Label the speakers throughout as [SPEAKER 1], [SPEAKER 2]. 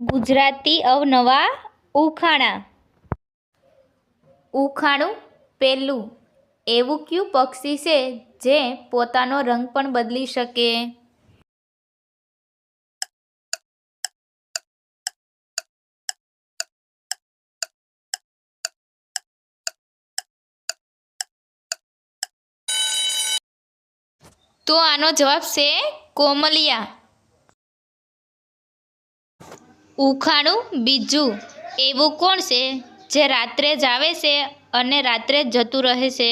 [SPEAKER 1] ગુજરાતી અવનવા ઉખાણા. ઉખાણું પહેલું એવું કયું પક્ષી છે જે પોતાનો રંગ પણ બદલી શકે? તો આનો જવાબ છે કોમલિયા. ઉખાણું બીજું એવું કોણ છે જે રાત્રે જ આવે છે અને રાત્રે જતું રહે છે?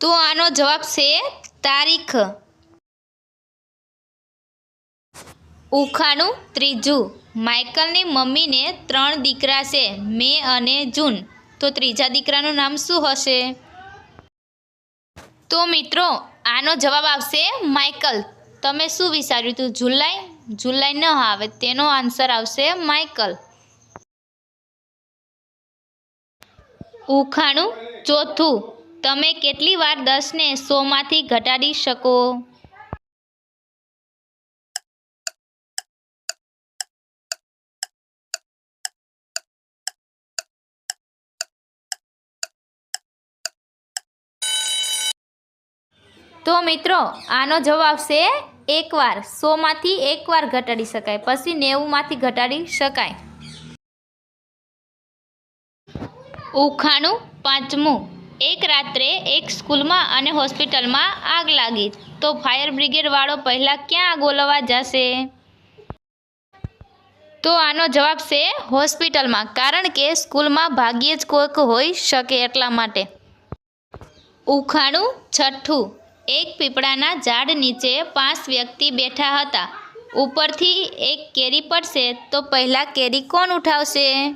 [SPEAKER 1] તો આનો જવાબ છે તારીખ. ઉખાણું ત્રીજું. માઇકલની મમ્મીને ત્રણ દીકરા છે, મે અને જૂન. તો ત્રીજા દીકરાનું નામ શું હશે? તો મિત્રો, આનો જવાબ આવશે માઇકલ. તમે શું વિચાર્યું હતું? જુલાઈ? જુલાઈ ન આવે, તેનો આન્સર આવશે માઇકલ. ઉખાણું ચોથું. તમે કેટલી વાર દસને સોમાંથી ઘટાડી શકો? તો મિત્રો, આનો જવાબ છે એકવાર. સોમાંથી એકવાર ઘટાડી શકાય. પછી નેવુંમાંથી ઘટાડી શકાય. ઉખાણું પાંચમું. એક રાત્રે એક સ્કૂલમાં અને હોસ્પિટલમાં આગ લાગી. તો ફાયર બ્રિગેડવાળો પહેલાં ક્યાં બોલાવવા જશે? તો આનો જવાબ છે હોસ્પિટલમાં. કારણ કે સ્કૂલમાં ભાગ્યે જ કોઈક હોઈ શકે એટલા માટે. ઉખાણું છઠ્ઠું. એક પીપળાના ઝાડ નીચે પાંચ વ્યક્તિ બેઠા હતા. ઉપરથી એક કેરી પડશે, તો પહેલાં કેરી કોણ ઉઠાવશે?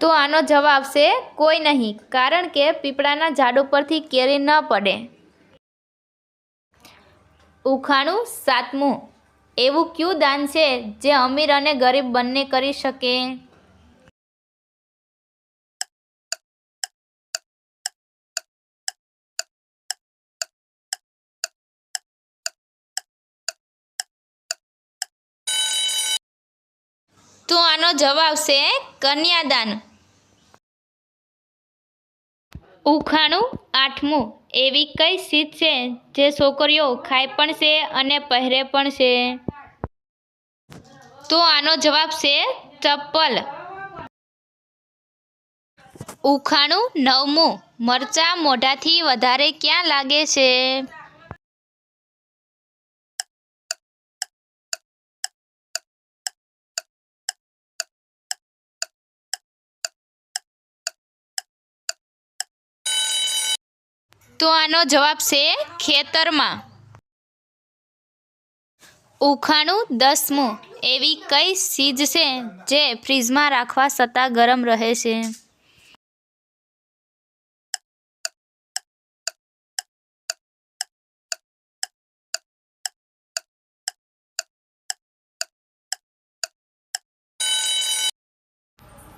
[SPEAKER 1] તો આનો જવાબ છે, કોઈ નહીં, કારણ કે પીપળાના ઝાડ ઉપરથી કેરી ન પડે. ઉખાણું સાતમું. એવું ક્યુ દાન છે, જે અમીર અને ગરીબ બંને કરી શકે? તો આનો જવાબ છે કન્યાદાન. ઉખાણું આઠમું એવી કઈ શીત છે જે છોકરીઓ ખાય પણ છે અને પહેરે પણ છે? તો આનો જવાબ છે ચપ્પલ. ઉખાણું નવમું, મરચાં મોઢાથી વધારે ક્યાં લાગે છે? તો આનો જવાબ છે ખેતરમાં. ઉખાણું દસમું એવી કઈ ચીજ છે જે ફ્રીજમાં રાખવા છતાં ગરમ રહે છે?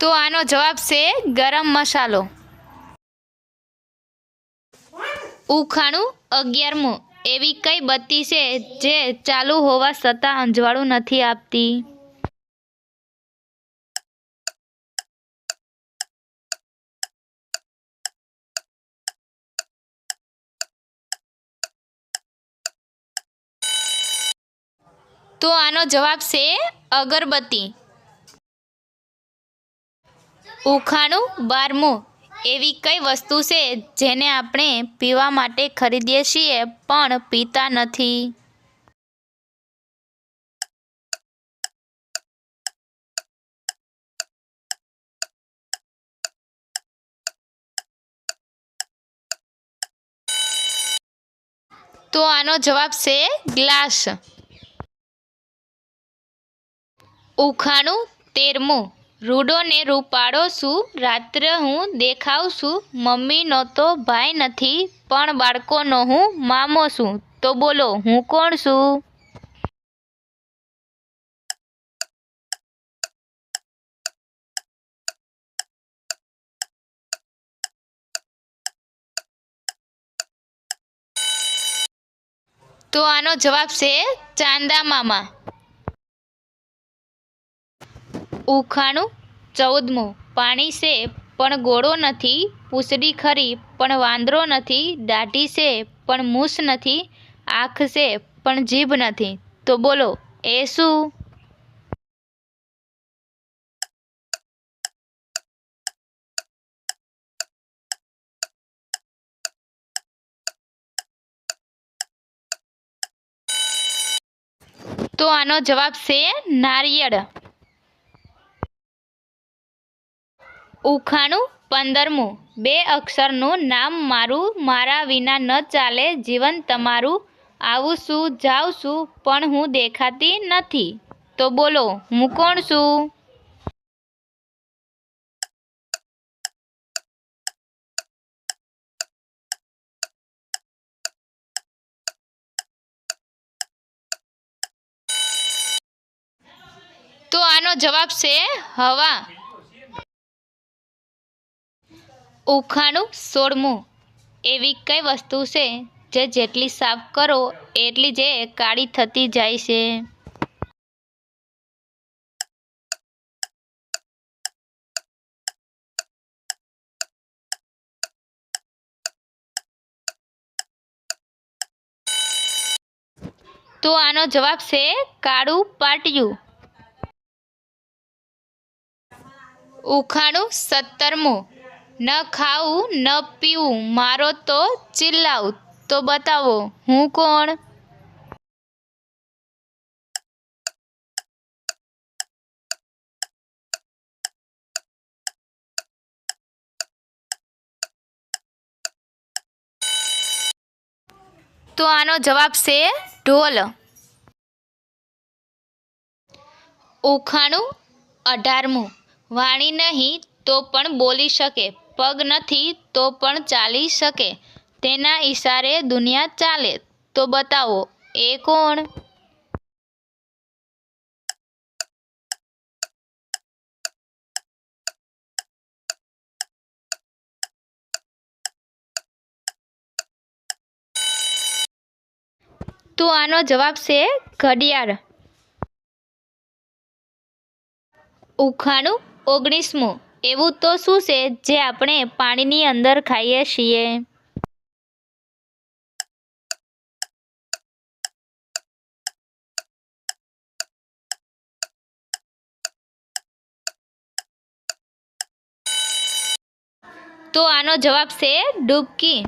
[SPEAKER 1] તો આનો જવાબ છે ગરમ મસાલો. ઉખાણું અગિયારમું એવી કઈ બત્તી છે જે ચાલુ હોવા છતાં અંજવાળું નથી આપતી? તો આનો જવાબ છે અગરબત્તી. ઉખાણું બારમું એવી કઈ વસ્તુ છે જેને આપણે પીવા માટે ખરીદીએ છીએ પણ પીતા નથી? તો આનો જવાબ છે ગ્લાસ. ઉખાણું, તેરમું. રૂડોને રૂપાળો છું રાત્રે હું દેખાવ છું. મમ્મીનો તો ભાઈ નથી, પણ બાળકોનો હું મામો છું. તો બોલો, હું કોણ છું? તો આનો જવાબ છે ચાંદા મામા. ઉખાણું ચૌદમું. પાણી છે પણ ગોળો નથી, પૂંછડી ખરી, પણ વાંદરો નથી, દાઢી છે પણ મૂસ નથી, આંખ છે પણ જીભ નથી. તો બોલો, એ શું? તો આનો જવાબ છે નારિયેળ. ઉખાણું પંદરમું. બે અક્ષરનું નામ મારું, મારા વિના ન ચાલે જીવન તમારું. આવું છું જાઉં છું, પણ હું દેખાતી નથી. તો બોલો, હું કોણ છું? તો આનો જવાબ છે હવા. ઉખાણું સોળમું. એવી કઈ વસ્તુ છે જે જેટલી સાફ કરો એટલી જે કાળી થતી જાય છે? તો આનો જવાબ છે કાળું પાટિયું. ઉખાણું સત્તરમું. ન ખાવું ન પીવું મારો તો ચિલ્લાવ તો બતાવો, હું કોણ? તો આનો જવાબ છે ઢોલ. ઉખાણું અઢારમું. વાણી નહીં તો પણ બોલી શકે. પગ નથી તો પણ ચાલી શકે. તેના ઈશારે દુનિયા ચાલે. તો બતાવો, એ કોણ? તો આનો જવાબ છે, ઘડિયાળ. ઉખાણું ઓગણીસમું. એવું તો શું છે જે આપણે પાણીની અંદર ખાઈએ છીએ? તો આનો જવાબ છે ડૂબકી.